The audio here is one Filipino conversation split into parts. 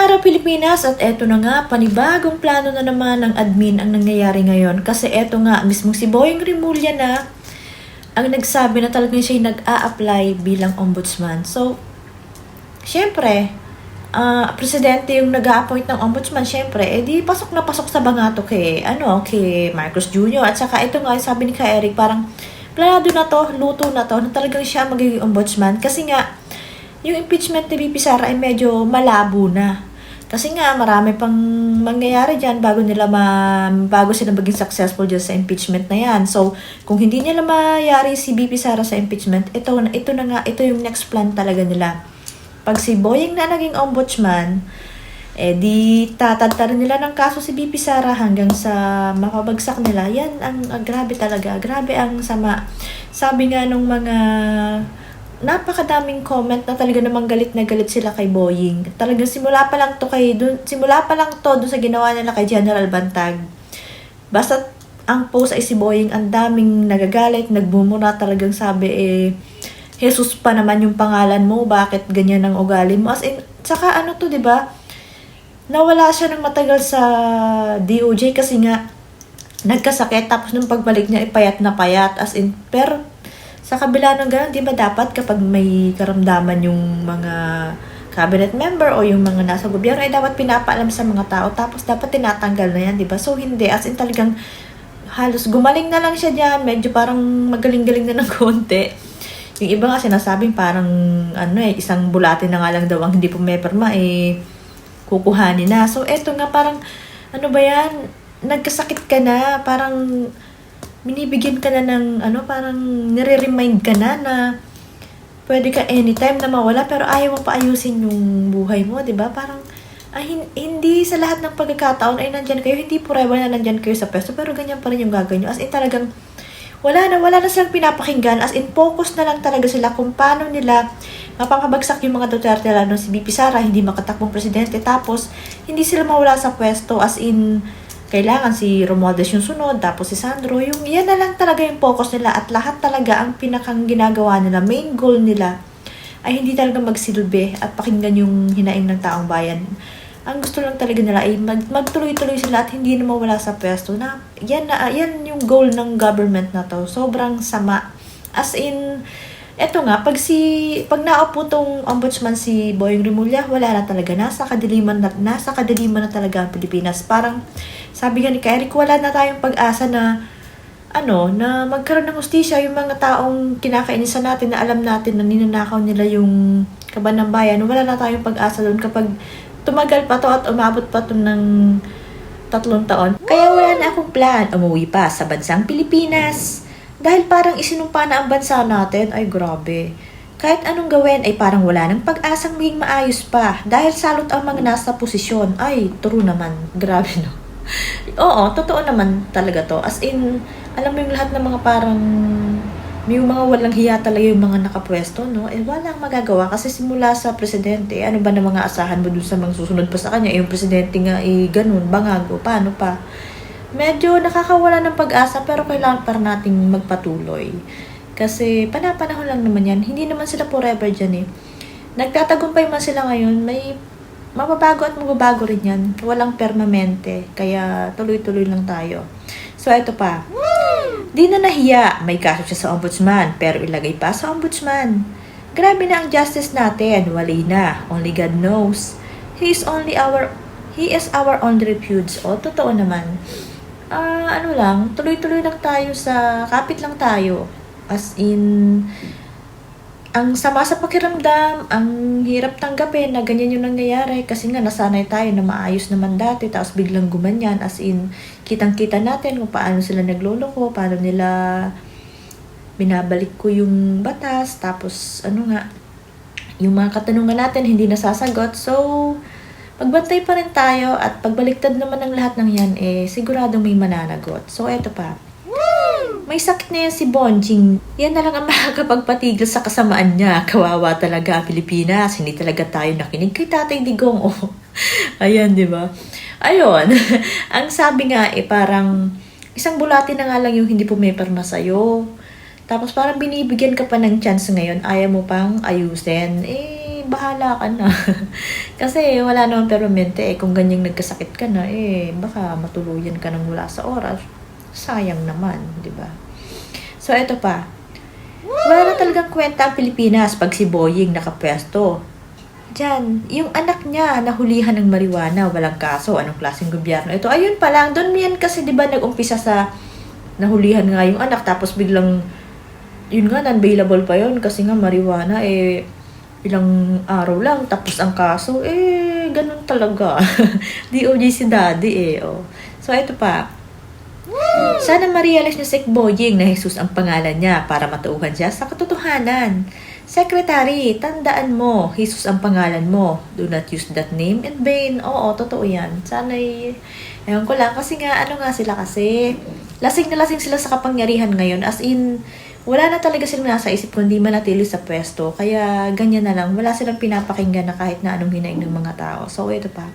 araw Pilipinas at eto na nga, panibagong plano na naman ng admin ang nangyayari ngayon kasi eto nga, mismong si Boying Rimulya na ang nagsabi na talagang siya nag-a-apply bilang ombudsman. So, syempre, ah presidente yung nag-a-appoint ng ombudsman, syempre, eh di pasok na pasok sa bangato kay, ano, kay Marcos Jr. At saka ito nga, sabi ni ka Eric, parang planado na to, luto na to, na talagang siya magiging ombudsman. Kasi nga, yung impeachment ni VP Sara ay medyo malabo na. Kasi nga, marami pang mangyayari dyan bago nila ma, bago sila maging successful dyan sa impeachment na yan. So, kung hindi nila mayari si VP Sara sa impeachment, ito, ito na nga, ito yung next plan talaga nila. Pag si Boying na naging ombudsman, eh di tatantarin nila ng kaso si VP Sara hanggang sa mapabagsak nila. Yan ang, ang grabe talaga. Grabe ang sama. Sabi nga nung mga napakadaming comment na talaga namang galit na galit sila kay Boying. Talagang simula pa lang to kay dun, simula pa lang to dun sa ginawa nila kay General Bantag. Basta ang post ay si Boying ang daming nagagalit, nagbumura talagang sabi eh Jesus pa naman yung pangalan mo, bakit ganyan ang ugali mo? As in, saka ano to, 'di ba? Nawala siya ng matagal sa DOJ kasi nga nagkasakit tapos nung pagbalik niya ipayat na payat as in pero sa kabila ng ganun, di ba dapat kapag may karamdaman yung mga cabinet member o yung mga nasa gobyerno, ay dapat pinapaalam sa mga tao. Tapos dapat tinatanggal na yan, di ba? So, hindi. As in talagang halos gumaling na lang siya dyan. Medyo parang magaling-galing na ng konti. Yung iba nga sinasabing parang ano eh, isang bulate na nga lang daw ang hindi pumeperma eh kukuhanin na. So, eto nga parang ano ba yan? Nagkasakit ka na, parang binibigyan ka na ng ano, parang nire-remind ka na na pwede ka anytime na mawala pero ayaw mo pa ayusin yung buhay mo, 'di ba? Parang ay, hin- hindi sa lahat ng pagkakataon ay nandyan kayo, hindi forever na nandyan kayo sa pwesto, pero ganyan pa rin yung gagawin nyo. As in talagang, wala na, wala na silang pinapakinggan. As in, focus na lang talaga sila kung paano nila mapapabagsak yung mga Duterte, lalo si BP Sara, hindi makatakbong presidente. Tapos, hindi sila mawala sa pwesto. As in, kailangan si Romualdez yung sunod, tapos si Sandro. Yung, yan na lang talaga yung focus nila. At lahat talaga ang pinakang ginagawa nila, main goal nila, ay hindi talaga magsilbi at pakinggan yung hinaing ng taong bayan. Ang gusto lang talaga nila ay mag, magtuloy-tuloy sila at hindi na mawala sa pwesto na yan na yan yung goal ng government na to. Sobrang sama. As in, eto nga, pag si pag naupo tong ombudsman si Boying Rimulya, wala na talaga. Nasa kadiliman na, nasa kadiliman na talaga ang Pilipinas. Parang, sabi nga ni Eric, wala na tayong pag-asa na ano, na magkaroon ng hustisya yung mga taong kinakainisan natin na alam natin na ninanakaw nila yung kaban ng bayan. Wala na tayong pag-asa doon kapag tumagal pa to at umabot pa to ng tatlong taon. Kaya wala na akong plan umuwi pa sa bansang Pilipinas. Dahil parang isinumpa na ang bansa natin, ay grabe. Kahit anong gawin ay parang wala ng pag-asang maging maayos pa. Dahil salot ang mga nasa posisyon. Ay, true naman. Grabe no. Oo, totoo naman talaga to. As in, alam mo yung lahat ng mga parang may mga walang hiya talaga yung mga nakapwesto, no? Eh, walang magagawa kasi simula sa presidente, ano ba na mga asahan mo dun sa mga susunod pa sa kanya? Yung presidente nga, eh, ganun, bangago, paano pa? Medyo nakakawala ng pag-asa pero kailangan pa rin nating magpatuloy. Kasi panapanahon lang naman yan. Hindi naman sila forever dyan eh. Nagtatagumpay man sila ngayon, may mababago at magbabago rin yan. Walang permanente. Kaya tuloy-tuloy lang tayo. So, ito pa. Di na nahiya, may kaso siya sa ombudsman, pero ilagay pa sa ombudsman. Grabe na ang justice natin, wali na, only God knows. He is only our, he is our only refuge. O, totoo naman. Ah, ano lang, tuloy-tuloy lang tayo sa, kapit lang tayo. As in, ang sama sa pakiramdam, ang hirap tanggapin na ganyan yung nangyayari kasi nga nasanay tayo na maayos naman dati tapos biglang gumanyan. As in kitang-kita natin kung paano sila nagloloko, paano nila binabalik ko yung batas. Tapos ano nga yung mga katanungan natin hindi nasasagot. So pagbantay pa rin tayo at pagbaliktad naman ng lahat ng yan eh siguradong may mananagot so eto pa may sakit na yan si Bonjing. Yan na lang ang makakapagpatigil sa kasamaan niya. Kawawa talaga ang Pilipinas. Hindi talaga tayo nakinig kay Tatay Digong. Oh. Ayan, di ba? Ayun. ang sabi nga eh parang isang bulati na nga lang yung hindi pumiperma sa'yo. Tapos parang binibigyan ka pa ng chance ngayon. Ayaw mo pang ayusin. Eh, bahala ka na. Kasi wala naman permanente eh. Kung ganyang nagkasakit ka na, eh, baka matuluyan ka nang wala sa oras. Sayang naman, di ba? So, eto pa. Wala na talagang kwenta ang Pilipinas pag si Boying nakapwesto. Diyan, yung anak niya nahulihan ng marijuana, walang kaso, anong klaseng gobyerno ito? Ayun pa lang, doon yan kasi 'di ba nag-umpisa sa nahulihan nga yung anak tapos biglang yun nga non-bailable pa yun kasi nga marijuana eh ilang araw lang tapos ang kaso eh ganun talaga. DOJ si daddy eh. Oh. So ito pa, sana ma-realize ni Sek Boying na Jesus ang pangalan niya para matauhan siya sa katotohanan. Secretary, tandaan mo, Jesus ang pangalan mo. Do not use that name in vain. Oo, totoo yan. Sana ewan ko lang, kasi nga, ano nga sila kasi, lasing na lasing sila sa kapangyarihan ngayon. As in, wala na talaga silang nasa isip kundi manatili sa pwesto. Kaya, ganyan na lang. Wala silang pinapakinggan na kahit na anong hinaing ng mga tao. So, ito pa.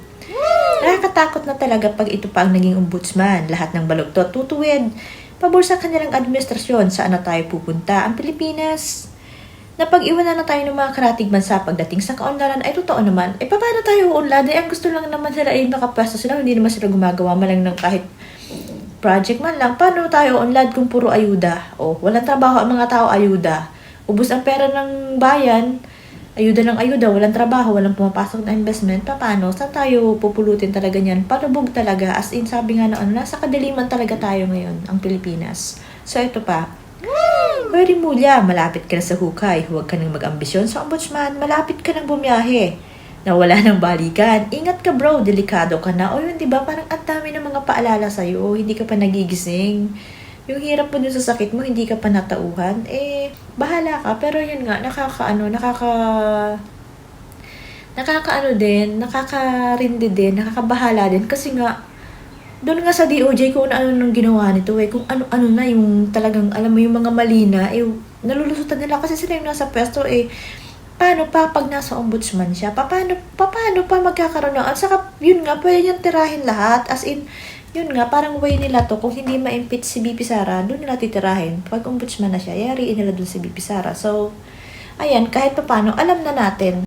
Nakakatakot na talaga pag ito pa ang naging ombudsman. Lahat ng balugtot tutuwid. Pabor sa kanilang administrasyon, saan na tayo pupunta? Ang Pilipinas, na pag-iwanan na tayo ng mga karatig bansa pagdating sa kaunlaran ay totoo naman. Eh, paano tayo uunlad? Eh, ang gusto lang naman sila ay nakapwesto sila. Hindi naman sila gumagawa man lang ng kahit project man lang. Paano tayo unlad kung puro ayuda? O, walang trabaho ang mga tao, ayuda. Ubus ang pera ng bayan, ayuda ng ayuda, walang trabaho, walang pumapasok na investment, paano? Saan tayo pupulutin talaga niyan? Palubog talaga. As in, sabi nga na nasa kadiliman talaga tayo ngayon, ang Pilipinas. So, ito pa. Hoy Rimulya, malapit ka na sa hukay. Huwag ka nang mag-ambisyon sa ombudsman. Malapit ka nang bumiyahe. Nawala ng balikan. Ingat ka bro, delikado ka na. O yun, di ba? Parang ang dami ng mga paalala sa'yo. Hindi ka pa nagigising. Yung hirap mo dun sa sakit mo, hindi ka pa natauhan. Eh, bahala ka. Pero yun nga, nakakaano, nakaka... Nakakaano din, nakakarindi din, nakakabahala din. Kasi nga, doon nga sa DOJ kung ano nung ginawa nito eh. Kung ano-ano na yung talagang, alam mo, yung mga mali na, eh, nalulusutan nila kasi sila yung nasa pwesto eh. Paano pa pag nasa ombudsman siya? Pa, paano, pa, paano pa magkakaroon ng... At saka, yun nga, pwede niyang tirahin lahat. As in, yun nga, parang way nila to. Kung hindi ma-impeach si BP Sara, doon nila titirahin. Pag ombudsman na siya, yariin nila doon si BP Sara. So, ayan, kahit pa paano, alam na natin